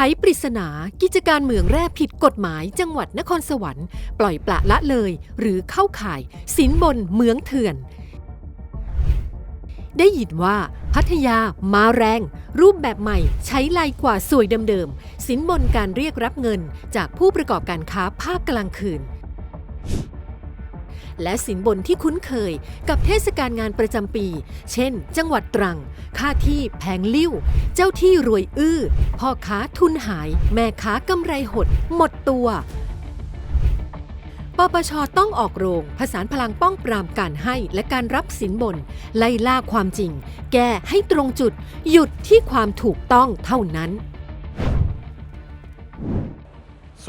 ไขปริศนากิจการเหมืองแร่ผิดกฎหมายจังหวัดนครสวรรค์ ปล่อยปละละเลย หรือเข้าข่ายสินบนเหมืองเถื่อน ได้ยินว่าพัทยามาแรง รูปแบบใหม่ใช้ลายกว่าสวยเดิมๆสินบนการเรียกรับเงินจากผู้ประกอบการค้าภาคกลางคืน และสินบนที่คุ้นเคยกับเทศกาลงานประจำปี เช่น จังหวัดตรัง ค่าที่แพงลิ้ว เจ้าที่รวยอื้อ พ่อค้าทุนหาย แม่ค้ากำไรหด หมดตัวปปชต้องออกโรงผสานพลังป้องปรามการให้และการรับสินบน ไล่ล่าความจริง แก้ให้ตรงจุด หยุดที่ความถูกต้องเท่านั้น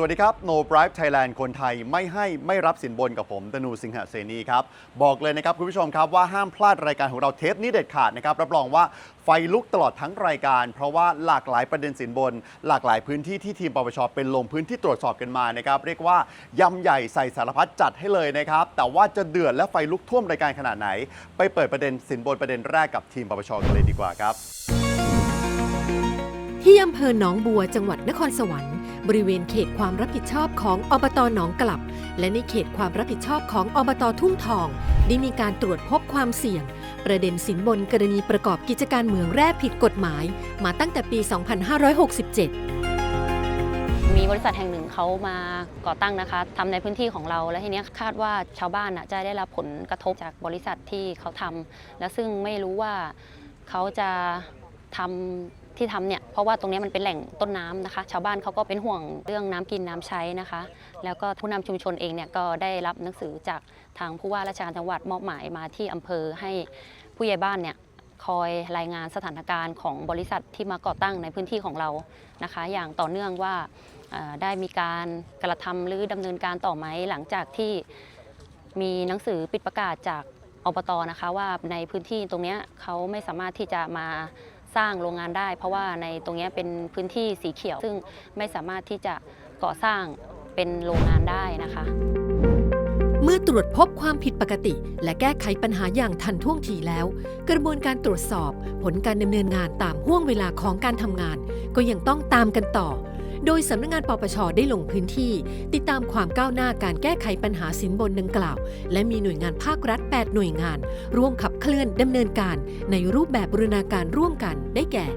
วัสดีครับ No Bribe Thailand คนไทยไม่ให้ไม่รับสินบนกับผมตนูสิงหเสนีครับ บอกเลยนะครับคุณผู้ชมครับว่าห้ามพลาดรายการของเราเทปนี้เด็ดขาดนะครับ รับรองว่าไฟลุกตลอดทั้งรายการ เพราะว่าหลากหลายประเด็นสินบน หลากหลายพื้นที่ที่ทีมปปชเป็นลงพื้นที่ตรวจสอบกันมานะครับเรียกว่ายำใหญ่ใส่สารพัดจัดให้เลยนะครับแต่ว่าจะเดือดและไฟลุกท่วมรายการขนาดไหน ไปเปิดประเด็นสินบนประเด็นแรกกับทีมปปชกันเลยดีกว่าครับ ที่อำเภอหนองบัวจังหวัดนครสวรรค์ บริเวณเขตความรับผิดชอบของอบตหนองกลับ และในเขตความรับผิดชอบของอบตทุ่งทอง ได้มีการตรวจพบความเสี่ยง ประเด็นสินบนกรณีประกอบกิจการเมืองแร่ผิดกฎหมาย มาตั้งแต่ปี 2567มีบริษัทแห่งหนึ่งเขามาก่อตั้งนะคะทำในพื้นที่ของเรา และทีนี้คาดว่าชาวบ้านจะได้รับผลกระทบจากบริษัทที่เขาทำและซึ่งไม่รู้ว่าเขาจะทำ ที่ทำเนี่ยเพราะว่าตรงนี้มันเป็นแหล่งต้นน้ำนะคะ ชาวบ้านเขาก็เป็นห่วงเรื่องน้ำกินน้ำใช้นะคะ แล้วก็ผู้นำชุมชนเองเนี่ยก็ได้รับหนังสือจากทางผู้ว่าราชการจังหวัดมอบหมายมาที่อำเภอให้ผู้ใหญ่บ้านเนี่ยคอยรายงานสถานการณ์ของบริษัทที่มาก่อตั้งในพื้นที่ของเรานะคะ อย่างต่อเนื่องว่าเอ่อได้มีการกระทำหรือดำเนินการต่อไหมหลังจากที่ มีหนังสือปิดประกาศจากอบตนะคะ ว่าในพื้นที่ตรงเนี้ยเขาไม่สามารถที่จะมา สร้างโรงงานได้ เพราะว่าในตรงนี้เป็นพื้นที่สีเขียว ซึ่งไม่สามารถที่จะก่อสร้างเป็นโรงงานได้นะคะ เมื่อตรวจพบความผิดปกติ และแก้ไขปัญหาอย่างทันท่วงทีแล้ว กระบวนการตรวจสอบ ผลการดำเนินงานตามห่วงเวลาของการทำงาน ก็ยังต้องตามกันต่อ โดยสำนักงานปปชได้ลงพื้นที่ ติดตามความก้าวหน้าการแก้ไขปัญหาสินบนดังกล่าว และมีหน่วยงานภาครัฐ 8 หน่วยงาน ร่วมขับเคลื่อนดำเนินการในรูปแบบบูรณาการร่วมกันได้แก่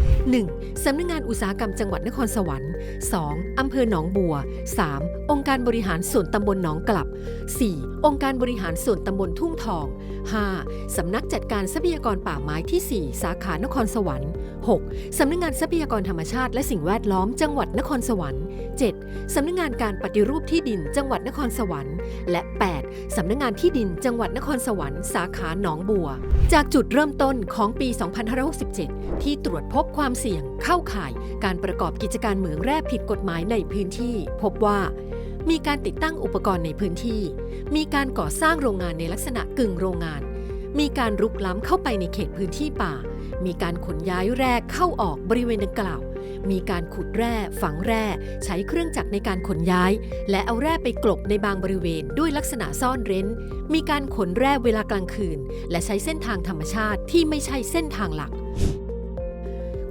1. สำนักงานอุตสาหกรรมจังหวัดนครสวรรค์ 2. อำเภอหนองบัว 3. องค์การบริหารส่วนตำบลหนองกลับ 4. องค์การบริหารส่วนตำบลทุ่งทอง 5. สำนักจัดการทรัพยากรป่าไม้ที่ 4 สาขานครสวรรค์ 6. สำนักงานทรัพยากรธรรมชาติและสิ่งแวดล้อมจังหวัดนครสวรรค์ 7. สำนักงานการปฏิรูปที่ดินจังหวัดนครสวรรค์ และ 8. สำนักงานที่ดินจังหวัดนครสวรรค์สาขาหนองบัว จากจุดเริ่มต้นของปี 2567 ที่ตรวจพบความเสี่ยงเข้าข่ายการประกอบกิจการเหมืองแร่ผิดกฎหมายในพื้นที่ พบว่ามีการติดตั้งอุปกรณ์ในพื้นที่ มีการก่อสร้างโรงงานในลักษณะกึ่งโรงงาน มีการรุกล้ำเข้าไปในเขตพื้นที่ป่า มีการขนย้ายแร่เข้าออกบริเวณดังกล่าว มีการขุดแร่ ฝังแร่ ใช้เครื่องจักรในการขนย้าย และเอาแร่ไปกลบในบางบริเวณด้วยลักษณะซ่อนเร้น มีการขนแร่เวลากลางคืน และใช้เส้นทางธรรมชาติที่ไม่ใช่เส้นทางหลัก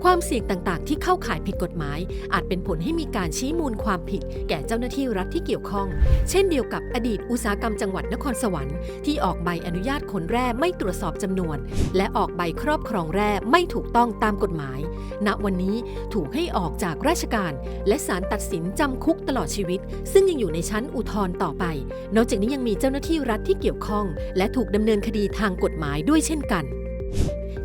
ความเสี่ยงต่างๆ ที่เข้าข่ายผิดกฎหมาย อาจเป็นผลให้มีการชี้มูลความผิด แก่เจ้าหน้าที่รัฐที่เกี่ยวข้อง เช่นเดียวกับอดีตอุตสาหกรรมจังหวัดนครสวรรค์ที่ออกใบอนุญาตขนแร่ไม่ตรวจสอบจำนวน และออกใบครอบครองแร่ไม่ถูกต้องตามกฎหมาย ณวันนี้ถูกให้ออกจากราชการ และศาลตัดสินจำคุกตลอดชีวิต ซึ่งยังอยู่ในชั้นอุทธรณ์ต่อไป นอกจากนี้ยังมีเจ้าหน้าที่รัฐที่เกี่ยวข้อง และถูกดำเนินคดีทางกฎหมายด้วยเช่นกัน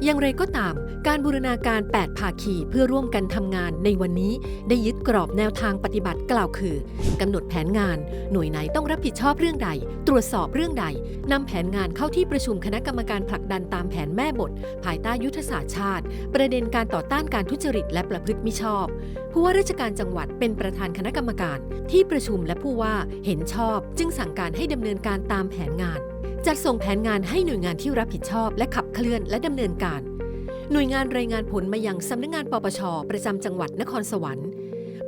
อย่างไรก็ตาม การบูรณาการ 8 ภาคีเพื่อร่วมกันทำงานในวันนี้ได้ยึดกรอบแนวทางปฏิบัติกล่าวคือกำหนดแผนงาน หน่วยไหนต้องรับผิดชอบเรื่องใด ตรวจสอบเรื่องใดนำแผนงานเข้าที่ประชุมคณะกรรมการผลักดันตามแผนแม่บท ภายใต้ยุทธศาสตร์ชาติ ประเด็นการต่อต้านการทุจริตและประพฤติมิชอบ ผู้ว่าราชการจังหวัดเป็นประธานคณะกรรมการ ที่ประชุมและผู้ว่าเห็นชอบ จึงสั่งการให้ดำเนินการตามแผนงานจัดส่งแผนงานให้หน่วยงานที่รับผิดชอบ และขับเคลื่อนและดำเนินการ หน่วยงานรายงานผลมายังสำนักงานปปช ประจำจังหวัดนครสวรรค์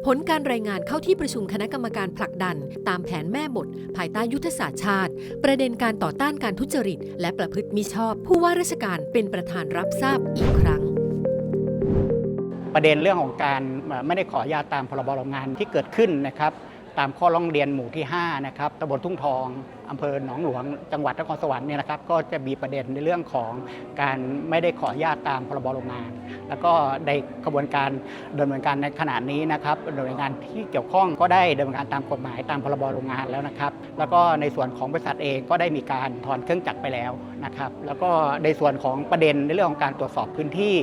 ผลการรายงานเข้าที่ประชุมคณะกรรมการผลักดัน ตามแผนแม่บท ภายใต้ยุทธศาสตร์ชาติ ประเด็นการต่อต้านการทุจริต และประพฤติมิชอบ ผู้ว่าราชการเป็นประธานรับทราบอีกครั้งประเด็นเรื่องของการไม่ได้ขออนุญาตตามพรบโรงงานที่เกิดขึ้นนะครับ ตามข้อร้องเรียนหมู่ที่5นะครับตำบลทุ่งทองอำเภอหนองหลวงจังหวัดนครสวรรค์เนี่ยนะครับก็จะมีประเด็นในเรื่องของการไม่ได้ขออนุญาตตามพรบโรงงาน แล้วก็ในกระบวนการดำเนินการในขณะนี้นะครับหน่วยงานที่เกี่ยวข้องก็ได้ดำเนินการตามกฎหมายตามพรบโรงงานแล้วนะครับ แล้วก็ในส่วนของบริษัทเองก็ได้มีการถอนเครื่องจักรไปแล้วนะครับ แล้วก็ในส่วนของประเด็นในเรื่องของการตรวจสอบพื้นที่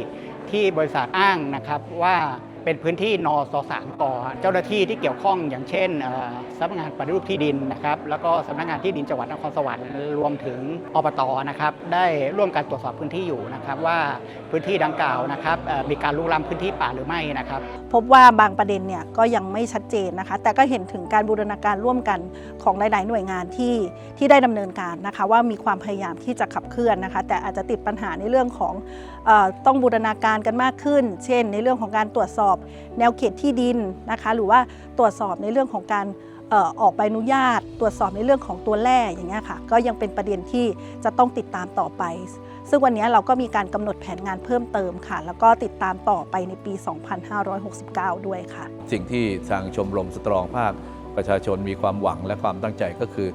ที่บริษัทอ้างนะครับว่า เป็นพื้นที่นสสามกเจ้าหน้าที่ที่เกี่ยวข้องอย่างเช่นสำนักงานปฏิรูปที่ดินนะครับแล้วก็สำนักงานที่ดินจังหวัดนครสวรรค์รวมถึงอบตนะครับได้ร่วมกันตรวจสอบพื้นที่อยู่นะครับว่าพื้นที่ดังกล่าวนะครับมีการลุกล้ำพื้นที่ป่าหรือไม่นะครับพบว่าบางประเด็นเนี่ยก็ยังไม่ชัดเจนนะคะ แต่ก็เห็นถึงการบูรณาการร่วมกันของหลาย ๆ หน่วยงานที่ที่ได้ดำเนินการนะคะ ว่ามีความพยายามที่จะขับเคลื่อนนะคะ แต่อาจจะติดปัญหาในเรื่องของอต้องบูรณาการกันมากขึ้น เช่น ในเรื่องของการตรวจสอบแนวเขตที่ดินนะคะหรือว่าตรวจสอบในเรื่องของการออออกใบอนุญาต ตรวจสอบในเรื่องของตัวแร่อย่างเงี้ยค่ะก็ยังเป็นประเด็นที่จะต้องติดตามต่อไป ซึ่งวันนี้เราก็มีการกำหนดแผนงานเพิ่มเติมค่ะ แล้วก็ติดตามต่อไปในปี 2569 ด้วยค่ะ สิ่งที่ทางชมรมสตรองภาคประชาชนมีความหวังและความตั้งใจก็คือ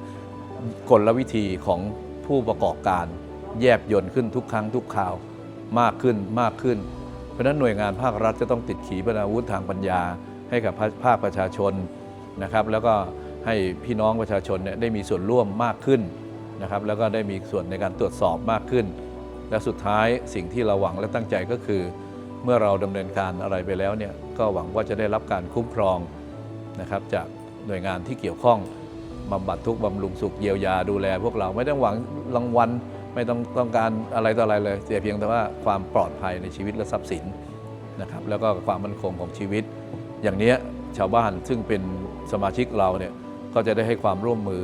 กลวิธีของผู้ประกอบการ แยบยนต์ขึ้นทุกครั้งทุกคราวมากขึ้นมากขึ้น เพราะนั้นหน่วยงานภาครัฐจะต้องติดขีปนาวุธทางปัญญา ให้กับภาคประชาชนนะครับ แล้วก็ให้พี่น้องประชาชนเนี่ยได้มีส่วนร่วมมากขึ้นนะครับ แล้วก็ได้มีส่วนในการตรวจสอบมากขึ้น และสุดท้ายสิ่งที่เราหวังและตั้งใจก็คือ เมื่อเราดำเนินการอะไรไปแล้วเนี่ยก็หวังว่าจะได้รับการคุ้มครองนะครับจากหน่วยงานที่เกี่ยวข้องบำบัดทุกข์บำรุงสุขเยียวยาดูแล พวกเราไม่ต้องหวังรางวัล ไม่ต้องต้องการอะไรต่ออะไรเลยแต่เพียงแต่ว่าความปลอดภัยในชีวิตและทรัพย์สินนะครับแล้วก็ความมั่นคงของชีวิต อย่างเนี้ยชาวบ้านซึ่งเป็นสมาชิกเราเนี่ยก็จะได้ให้ความร่วมมือ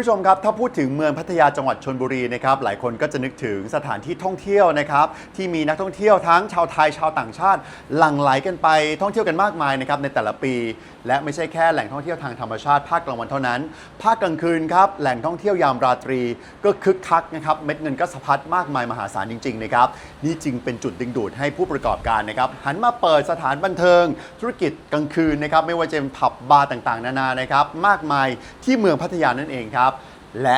ผู้ชมครับ ถ้าพูดถึงเมืองพัทยาจังหวัดชนบุรีนะครับหลายคนก็จะนึกถึงสถานที่ท่องเที่ยวนะครับที่มีนักท่องเที่ยวทั้งชาวไทยชาวต่างชาติ หลั่งไหลกันไปท่องเที่ยวกันมากมายนะครับในแต่ละปี และไม่ใช่แค่แหล่งท่องเที่ยวทางธรรมชาติภาคกลางวันเท่านั้น ภาคกลางคืนครับแหล่งท่องเที่ยวยามราตรี ก็คึกคักนะครับเม็ดเงินก็สะพัดมากมายมหาศาลจริงๆนะครับนี่จึงเป็นจุดดึงดูดให้ผู้ประกอบการนะครับหันมาเปิดสถานบันเทิง ธุรกิจกลางคืนนะครับไม่ว่าจะเป็นผับบาร์ต่างๆ นานานะครับมากมายที่เมืองพัทยานั่นเองครับ และ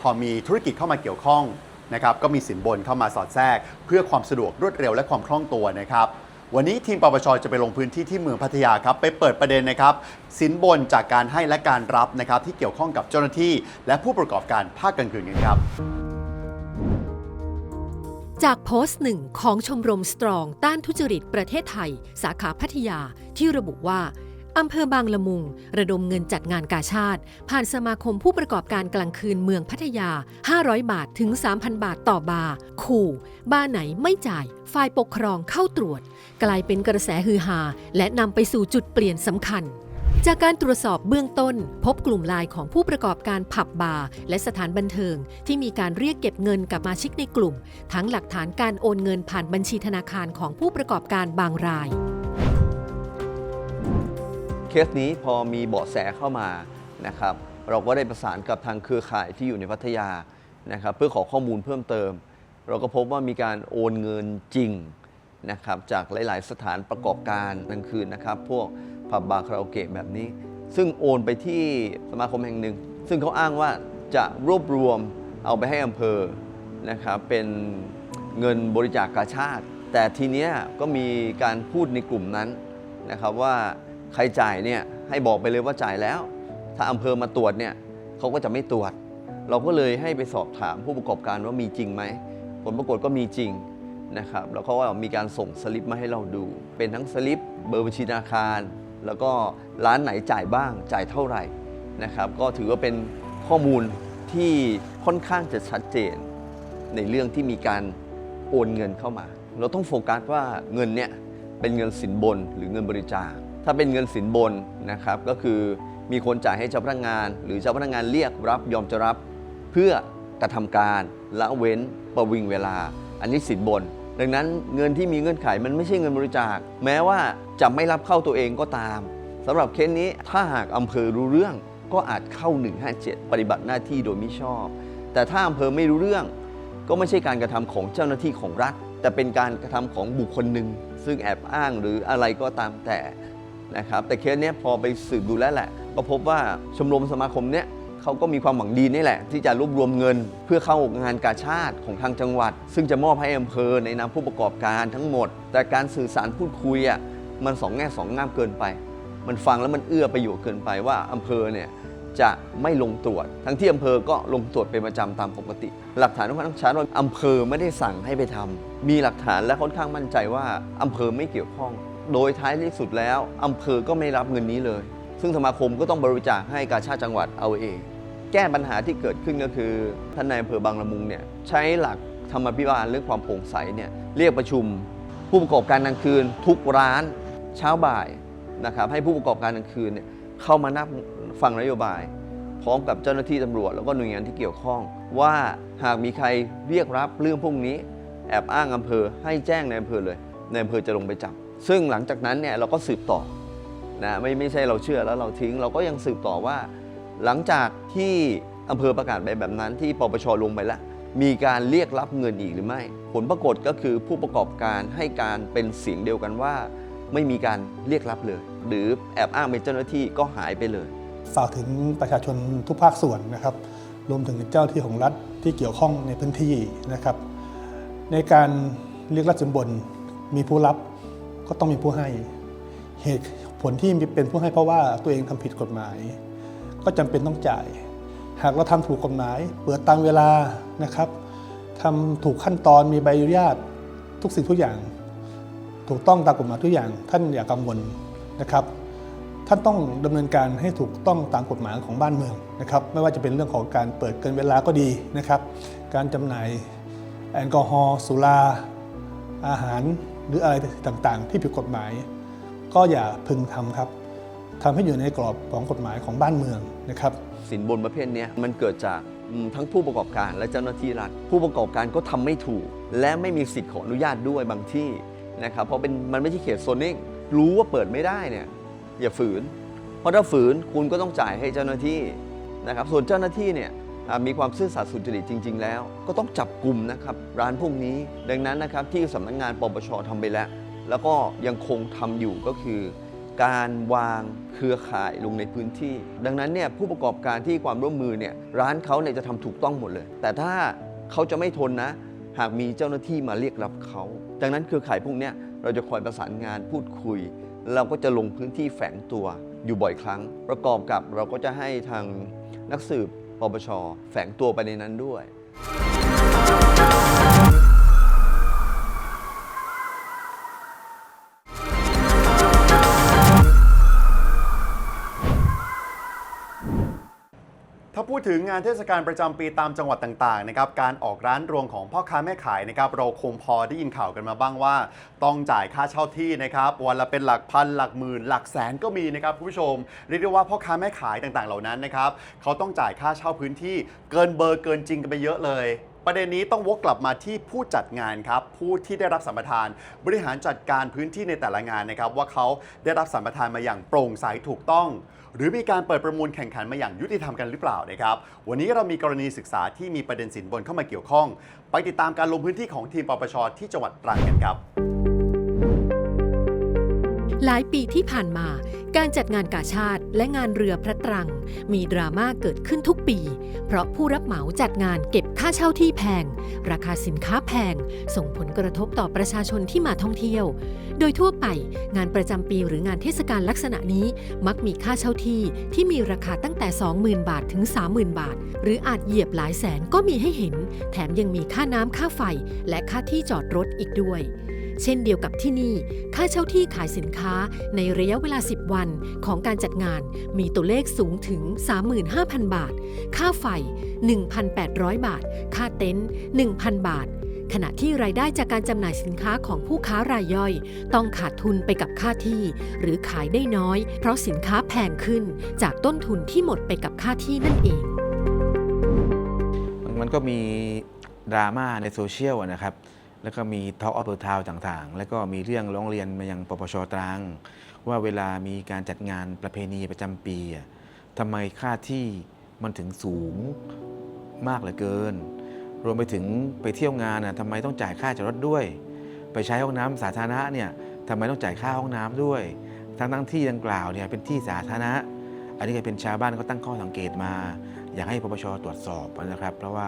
พอมีธุรกิจเข้ามาเกี่ยวข้องนะครับก็มีสินบนเข้ามาสอดแทรก เพื่อความสะดวกรวดเร็วและความคล่องตัวนะครับวันนี้ทีมปปชจะไปลงพื้นที่ที่เมืองพัทยาครับไปเปิดประเด็นนะครับ สินบนจากการให้และการรับนะครับที่เกี่ยวข้องกับเจ้าหน้าที่ และผู้ประกอบการภาคกลางคืนกันครับจากโพสต์หนึ่งของชมรมสตรองต้านทุจริตประเทศไทย สาขาพัทยาที่ระบุว่า อำเภอบางละมุง ระดมเงินจัดงานกาชาติ ผ่านสมาคมผู้ประกอบการกลางคืนเมืองพัทยา 500 บาทถึง 3,000 บาทต่อบาร์ขู่ บาร์ไหนไม่จ่าย ฝ่ายปกครองเข้าตรวจ กลายเป็นกระแสฮือฮา และนำไปสู่จุดเปลี่ยนสำคัญจากการตรวจสอบเบื้องต้น พบกลุ่มลน์ของผู้ประกอบการผับบาร์และสถานบันเทิง ที่มีการเรียกเก็บเงินกับมาชิกในกลุ่ม ทั้งหลักฐานการโอนเงินผ่านบัญชีธนาคารของผู้ประกอบการบางราย สนี้พอมีเบาะแสเข้ามานะครับเราก็ได้ประสานกับทางเครือข่ายที่อยู่ในพัทยานะครับเพื่อขอข้อมูลเพิ่มเติม เราก็พบว่ามีการโอนเงินจริงนะครับจากหลาย ๆ สถานประกอบการกลางคืนนะครับพวกผับบาร์คาราโอเกะแบบนี้ ซึ่งโอนไปที่สมาคมแห่งหนึ่ง ซึ่งเขาอ้างว่าจะรวบรวมเอาไปให้อำเภอนะครับเป็นเงินบริจาคกาชาติ แต่ทีเนี้ยก็มีการพูดในกลุ่มนั้นนะครับว่า ใครจ่ายเนี่ยให้บอกไปเลยว่าจ่ายแล้ว ถ้าอำเภอมาตรวจเนี่ยเขาก็จะไม่ตรวจ เราก็เลยให้ไปสอบถามผู้ประกอบการว่ามีจริงไหมผลปรากฏก็มีจริงนะครับแล้วเขาก็มีการส่งสลิปมาให้เราดู เป็นทั้งสลิปเบอร์บัญชีธนาคาร แล้วก็ร้านไหนจ่ายบ้างจ่ายเท่าไหร่นะครับก็ถือว่าเป็นข้อมูลที่ค่อนข้างจะชัดเจน ในเรื่องที่มีการโอนเงินเข้ามา เราต้องโฟกัสว่าเงินเนี่ยเป็นเงินสินบนหรือเงินบริจาค ถ้าเป็นเงินสินบนนะครับก็คือมีคนจ่ายให้เจ้าพนักงาน หรือเจ้าพนักงานเรียกรับยอมจะรับ เพื่อกระทำการละเว้นประวิงเวลา อันนี้สินบน ดังนั้นเงินที่มีเงื่อนไขมันไม่ใช่เงินบริจาค แม้ว่าจะไม่รับเข้าตัวเองก็ตามสำหรับเคสนี้ถ้าหากอำเภอรู้เรื่องก็อาจเข้า 157 ปฏิบัติหน้าที่โดยมิชอบ แต่ถ้าอำเภอไม่รู้เรื่อง ก็ไม่ใช่การกระทำของเจ้าหน้าที่ของรัฐ แต่เป็นการกระทำของบุคคลหนึ่งซึ่งแอบอ้างหรืออะไรก็ตามแต่ นะครับแต่เคสเนี้ยพอไปสืบดูแล้วแหละ ก็พบว่าชมรมสมาคมเนี้ยเขาก็มีความหวังดีนี่แหละ ที่จะรวบรวมเงิน เพื่อเข้างานกาชาติของทางจังหวัด ซึ่งจะมอบให้อำเภอในนามผู้ประกอบการทั้งหมด แต่การสื่อสารพูดคุยอะมันสองแง่สองงามเกินไป มันฟังแล้วมันเอื้อประโยชน์เกินไปว่าอำเภอเนี่ยจะไม่ลงตรวจ ทั้งที่อำเภอก็ลงตรวจเป็นประจำตามปกติ หลักฐานค่อนข้างชัดว่าอำเภอไม่ได้สั่งให้ไปทำมีหลักฐานและค่อนข้างมั่นใจว่าอำเภอไม่เกี่ยวข้อง โดยท้ายที่สุดแล้วอำเภอก็ไม่รับเงินนี้เลย ซึ่งสมาคมก็ต้องบริจาคให้กาชาติจังหวัดเอาเอง แก้ปัญหาที่เกิดขึ้นก็คือท่านนายอำเภอบางละมุงเนี่ยใช้หลักธรรมพิบาลเรื่องความโปร่งใสเนี่ยเรียกประชุม ผู้ประกอบการกลางคืน ทุกร้านเช้าบ่ายนะครับให้ผู้ประกอบการกลางคืนเนี่ยเข้ามานั่งฟังนโยบาย พร้อมกับเจ้าหน้าที่ตำรวจ แล้วก็หน่วยงานที่เกี่ยวข้อง ว่าหากมีใครเรียกรับเรื่องพวกนี้ แอบอ้างอำเภอให้แจ้งในอำเภอเลยในอำเภอจะลงไปจับ ซึ่งหลังจากนั้นเนี่ยเราก็สืบต่อนะไม่ไม่ใช่เราเชื่อแล้วเราทิ้ง เราก็ยังสืบต่อว่า หลังจากที่อำเภอประกาศไปแบบนั้น ที่ปปชลงไปแล้ว มีการเรียกรับเงินอีกหรือไม่ ผลปรากฏก็คือผู้ประกอบการให้การเป็นเสียงเดียวกันว่า ไม่มีการเรียกรับเลย หรือแอบอ้างเป็นเจ้าหน้าที่ก็หายไปเลย ฝากถึงประชาชนทุกภาคส่วนนะครับ รวมถึงเจ้าที่ของรัฐที่เกี่ยวข้องในพื้นที่นะครับ ในการเรียกรับสินบนมีผู้รับ ก็ต้องมีผู้ให้ เหตุผลที่เป็นผู้ให้เพราะว่าตัวเองทำผิดกฎหมาย ก็จำเป็นต้องจ่าย หากเราทำถูกกฎหมาย เปิดตามเวลานะครับทำถูกขั้นตอนมีใบอนุญาตทุกสิ่งทุกอย่าง ถูกต้องตามกฎหมายทุกอย่าง ท่านอย่ากังวลนะครับ ท่านต้องดำเนินการให้ถูกต้องตามกฎหมายของบ้านเมืองนะครับ ไม่ว่าจะเป็นเรื่องของการเปิดเกินเวลาก็ดีนะครับ การจำหน่ายแอลกอฮอล์สุราอาหาร หรืออะไรต่างๆ ที่ผิดกฎหมาย ก็อย่าพึงทำครับทำให้อยู่ในกรอบของกฎหมายของบ้านเมืองนะครับ สินบนประเภทนี้มันเกิดจากทั้งผู้ประกอบการและเจ้าหน้าที่รัฐ ผู้ประกอบการก็ทำไม่ถูก และไม่มีสิทธิ์ขออนุญาตด้วยบางที่นะครับเพราะเป็นมันไม่ใช่เขตโซนนิ่งรู้ว่าเปิดไม่ได้เนี่ยอย่าฝืน เพราะถ้าฝืนคุณก็ต้องจ่ายให้เจ้าหน้าที่นะครับส่วนเจ้าหน้าที่เนี่ย มีความซื่อสัตย์สุจริตจริง ๆ แล้ว ก็ต้องจับกลุ่มนะครับร้านพวกนี้ ดังนั้นนะครับที่สำนักงานปปชทำไปแล้ว แล้วก็ยังคงทำอยู่ก็คือการวางเครือข่ายลงในพื้นที่ ดังนั้นเนี่ยผู้ประกอบการที่ความร่วมมือเนี่ยร้านเขาเนี่ยจะทำถูกต้องหมดเลย แต่ถ้าเขาจะไม่ทนนะ หากมีเจ้าหน้าที่มาเรียกรับเขา ดังนั้นเครือข่ายพวกนี้เราจะคอยประสานงานพูดคุย เราก็จะลงพื้นที่แฝงตัวอยู่บ่อยครั้ง ประกอบกับเราก็จะให้ทางนักสืบ ปปชแฝงตัวไปในนั้นด้วย ถึงงานเทศกาลประจำปีตามจังหวัดต่างๆนะครับการออกร้านรวงของพ่อค้าแม่ขายนะครับเราคงพอได้ยินข่าวกันมาบ้างว่า ต้องจ่ายค่าเช่าที่นะครับวันละเป็นหลักพันหลักหมื่น หลักแสนก็มีนะครับคุณผู้ชมเรียกได้ว่าพ่อค้าแม่ขายต่างๆเหล่านั้นนะครับเขาต้องจ่ายค่าเช่าพื้นที่เกินเบอร์เกินจริงกันไปเยอะเลย ประเด็นนี้ต้องวกกลับมาที่ผู้จัดงานครับผู้ที่ได้รับสัมปทาน บริหารจัดการพื้นที่ในแต่ละงานนะครับ ว่าเขาได้รับสัมปทานมาอย่างโปร่งใสถูกต้อง หรือมีการเปิดประมูลแข่งขันมาอย่างยุติธรรมกันหรือเปล่านะครับวันนี้เรามีกรณีศึกษาที่มีประเด็นสินบนเข้ามาเกี่ยวข้อง ไปติดตามการลงพื้นที่ของทีมปปชที่จังหวัดตรังกันครับ หลายปีที่ผ่านมา การจัดงานกาชาติและงานเรือพระตรัง มีดราม่าเกิดขึ้นทุกปี เพราะผู้รับเหมาจัดงานเก็บค่าเช่าที่แพง ราคาสินค้าแพง ส่งผลกระทบต่อประชาชนที่มาท่องเที่ยว โดยทั่วไปงานประจำปีหรืองานเทศกาลลักษณะนี้มักมีค่าเช่าที่ที่มีราคาตั้งแต่ 20,000 บาทถึง 30,000 บาท หรืออาจเหยียบหลายแสนก็มีให้เห็น แถมยังมีค่าน้ำค่าไฟ และค่าที่จอดรถอีกด้วย เช่นเดียวกับที่นี่ ค่าเช่าที่ขายสินค้าในระยะเวลา 10 วันของการจัดงานมีตัวเลขสูงถึง 35,000 บาท ค่าไฟ 1,800 บาท ค่าเต็นท์ 1,000 บาท ขณะที่รายได้จากการจำหน่ายสินค้าของผู้ค้ารายย่อย ต้องขาดทุนไปกับค่าที่ หรือขายได้น้อย เพราะสินค้าแพงขึ้นจากต้นทุนที่หมดไปกับค่าที่นั่นเอง มันก็มีดราม่าในโซเชียลนะครับ แล้วก็มี Talk of the Town ต่างๆ แล้วก็มีเรื่องร้องเรียนมายังปปชตรัง ว่าเวลามีการจัดงานประเพณีประจำปีอะทำไมค่าที่มันถึงสูงมากเหลือเกิน รวมไปถึงไปเที่ยวงานอะทำไมต้องจ่ายค่าจอดรถด้วย ไปใช้ห้องน้ำสาธารณะเนี่ยทำไมต้องจ่ายค่าห้องน้ำด้วย ทั้งทั้งที่ดังกล่าวเนี่ยเป็นที่สาธารณะ อันนี้ก็เป็นชาวบ้านก็ตั้งข้อสังเกตมา อยากให้ปปชตรวจสอบนะครับ เพราะว่า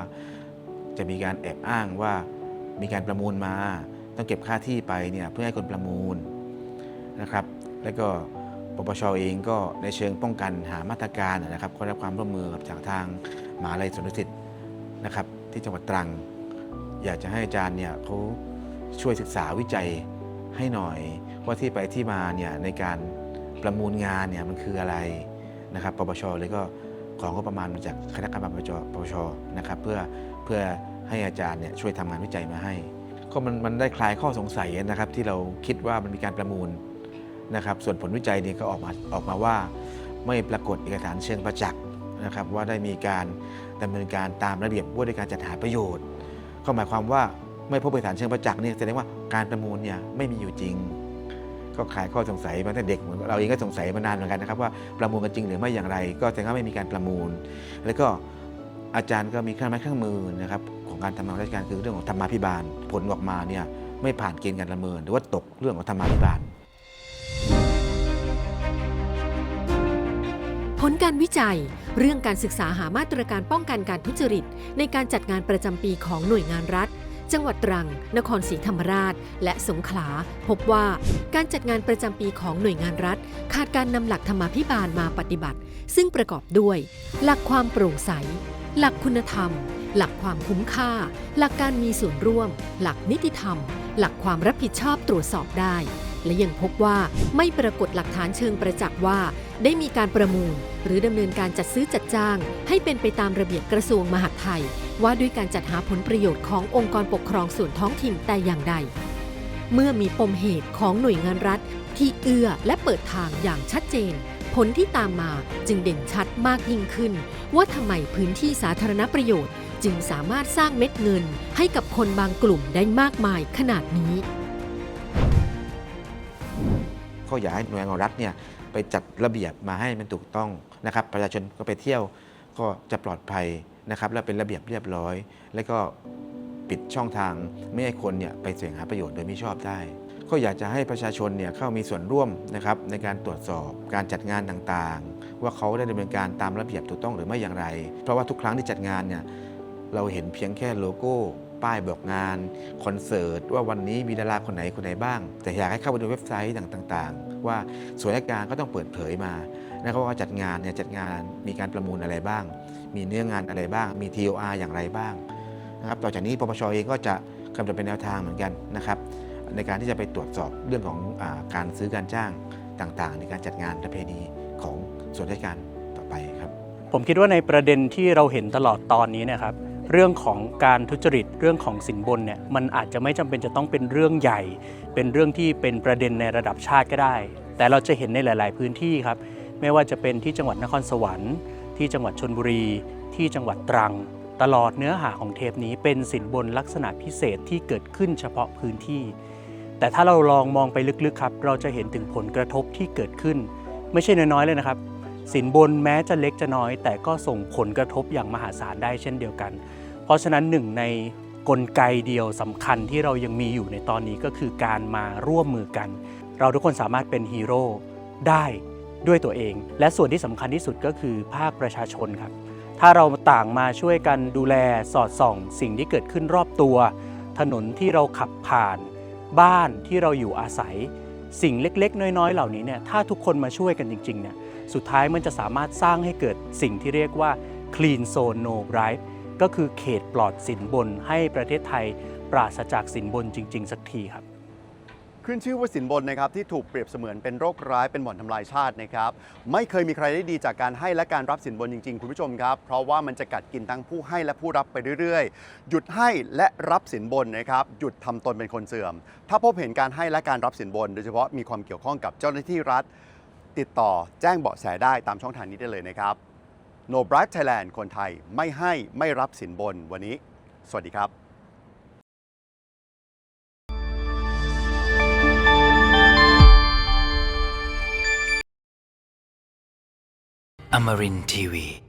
จะมีการแอบอ้างว่า มีการประมูลมา ต้องเก็บค่าที่ไปเนี่ยเพื่อให้คนประมูลนะครับ แล้วก็ปปชเองก็ในเชิงป้องกันหามาตรการนะครับก็ได้ความร่วมมือกับจากทางมหาลัยสวนดุสิตนะครับ ที่จังหวัดตรัง อยากจะให้อาจารย์เนี่ยเขาช่วยศึกษาวิจัยให้หน่อย ว่าที่ไปที่มาเนี่ยในการประมูลงานเนี่ยมันคืออะไรนะครับปปชเลยก็ของก็ประมาณมาจากคณะกรรมการปปชปปชนะครับ เพื่อเพื่อ ให้อาจารย์เนี่ยช่วยทำงานวิจัยมาให้ ก็มันมันได้คลายข้อสงสัยนะครับที่เราคิดว่ามันมีการประมูลนะครับส่วนผลวิจัยนี่ก็ออกมาออกมาว่า ไม่ปรากฏเอกสารเชิงประจักษ์นะครับว่าได้มีการดำเนินการตามระเบียบว่าด้วยการจัดหาประโยชน์ ก็หมายความว่าไม่พบเอกสารเชิงประจักษ์นี่แสดงว่าการประมูลเนี่ยไม่มีอยู่จริง ก็คลายข้อสงสัยมาตั้งแต่เด็กเหมือนเราเองก็สงสัยมานานเหมือนกันนะครับว่าประมูลกันจริงหรือไม่อย่างไร ก็แสดงว่าไม่มีการประมูล แล้วก็อาจารย์ก็มีเครื่องไม้เครื่องมือนะครับ ของการทำงานราชการคือเรื่องของธรรมาภิบาล ผลออกมาเนี่ยไม่ผ่านเกณฑ์การประเมิน หรือว่าตกเรื่องของธรรมาภิบาล ผลการวิจัย เรื่องการศึกษาหามาตรการป้องกันการทุจริต ในการจัดงานประจำปีของหน่วยงานรัฐ จังหวัดตรัง นครศรีธรรมราช และสงขลา พบว่าการจัดงานประจำปีของหน่วยงานรัฐ ขาดการนำหลักธรรมาภิบาลมาปฏิบัติ ซึ่งประกอบด้วย หลักความโปร่งใส หลักคุณธรรมหลักความคุ้มค่า หลักการมีส่วนร่วม หลักนิติธรรม หลักความรับผิดชอบตรวจสอบได้ และยังพบว่าไม่ปรากฏหลักฐานเชิงประจักษ์ว่า ได้มีการประมูล หรือดำเนินการจัดซื้อจัดจ้าง ให้เป็นไปตามระเบียบกระทรวงมหาดไทย ว่าด้วยการจัดหาผลประโยชน์ขององค์กรปกครองส่วนท้องถิ่นแต่อย่างใด เมื่อมีปมเหตุของหน่วยงานรัฐ ที่เอื้อและเปิดทางอย่างชัดเจน ลที่ตามมาจึงเด่นชัดมากยิ่งขึ้น ว่าทำไมพื้นที่สาธารณประโยชน์ จึงสามารถสร้างเม็ดเงินให้กับคนบางกลุ่มได้มากมายขนาดนี้ ก็อยากให้หน่วยงานรัฐเนี่ยไปจัดระเบียบมาให้มันถูกต้องนะครับ ประชาชนก็ไปเที่ยวก็จะปลอดภัยนะครับและเป็นระเบียบเรียบร้อย แล้วก็ปิดช่องทางไม่ให้คนเนี่ยไปแสวงหาประโยชน์โดยไม่ชอบได้ ก็อยากจะให้ประชาชนเนี่ยเข้ามีส่วนร่วมนะครับในการตรวจสอบการจัดงานต่างๆ ว่าเขาได้ดำเนินการตามระเบียบถูกต้องหรือไม่อย่างไร เพราะว่าทุกครั้งที่จัดงานเนี่ยเราเห็นเพียงแค่โลโก้ป้ายบอกงานคอนเสิร์ตว่าวันนี้มีดาราคนไหนคนไหนบ้าง แต่อยากให้เข้าไปดูเว็บไซต์ต่างๆ ว่าส่วนราชการก็ต้องเปิดเผยมานะครับว่าจัดงานเนี่ยจัดงานมีการประมูลอะไรบ้าง มีเนื้องานอะไรบ้าง มี TOR อย่างไรบ้างนะครับต่อจากนี้ปปชเองก็จะกำหนดเป็นแนวทางเหมือนกันนะครับ ในการที่จะไปตรวจสอบเรื่องของอการซื้อการจ้างต่างๆ ในการจัดงานประเพณีของส่วนราชการต่อไปครับ ผมคิดว่าในประเด็นที่เราเห็นตลอดตอนนี้นะครับเรื่องของการทุจริตเรื่องของสินบนเนี่ยมันอาจจะไม่จำเป็นจะต้องเป็นเรื่องใหญ่ เป็นเรื่องที่เป็นประเด็นในระดับชาติก็ได้ แต่เราจะเห็นในหลาย ๆ พื้นที่ครับ ไม่ว่าจะเป็นที่จังหวัดนครสวรรค์ ที่จังหวัดชนบุรี ที่จังหวัดตรัง ตลอดเนื้อหาของเทปนี้เป็นสินบนลักษณะพิเศษที่เกิดขึ้นเฉพาะพื้นที่ แต่ถ้าเราลองมองไปลึกๆครับ เราจะเห็นถึงผลกระทบที่เกิดขึ้น ไม่ใช่น้อยๆเลยนะครับ สินบนแม้จะเล็กจะน้อย แต่ก็ส่งผลกระทบอย่างมหาศาลได้เช่นเดียวกัน เพราะฉะนั้นหนึ่งในกลไกเดียวสำคัญที่เรายังมีอยู่ในตอนนี้ก็คือการมาร่วมมือกัน เราทุกคนสามารถเป็นฮีโร่ได้ด้วยตัวเอง และส่วนที่สำคัญที่สุดก็คือภาคประชาชนครับ ถ้าเราต่างมาช่วยกันดูแลสอดส่อง สิ่งที่เกิดขึ้นรอบตัว ถนนที่เราขับผ่าน บ้านที่เราอยู่อาศัย สิ่งเล็กๆ น้อยๆ เหล่านี้เนี่ยถ้าทุกคนมาช่วยกันจริงๆเนี่ยสุดท้ายมันจะสามารถสร้างให้เกิดสิ่งที่เรียกว่า clean zone no bribe ก็คือเขตปลอดสินบนให้ประเทศไทย ปราศจากสินบนจริง ๆ สักทีครับ ขึ้นชื่อว่าสินบนนะครับที่ถูกเปรียบเสมือนเป็นโรคร้ายเป็นบ่อนทำลายชาตินะครับไม่เคยมีใครได้ดีจากการให้และการรับสินบนจริง ๆ คุณผู้ชมครับ เพราะว่ามันจะกัดกินทั้งผู้ให้และผู้รับไปเรื่อยๆ หยุดให้และรับสินบนนะครับหยุดทำตนเป็นคนเสื่อม ถ้าพบเห็นการให้และการรับสินบน โดยเฉพาะมีความเกี่ยวข้องกับเจ้าหน้าที่รัฐ ติดต่อแจ้งเบาะแสได้ตามช่องทางนี้ได้เลยนะครับ No Bribe Thailand คนไทยไม่ให้ไม่รับสินบนวันนี้ สวัสดีครับ Amarin Tiwi.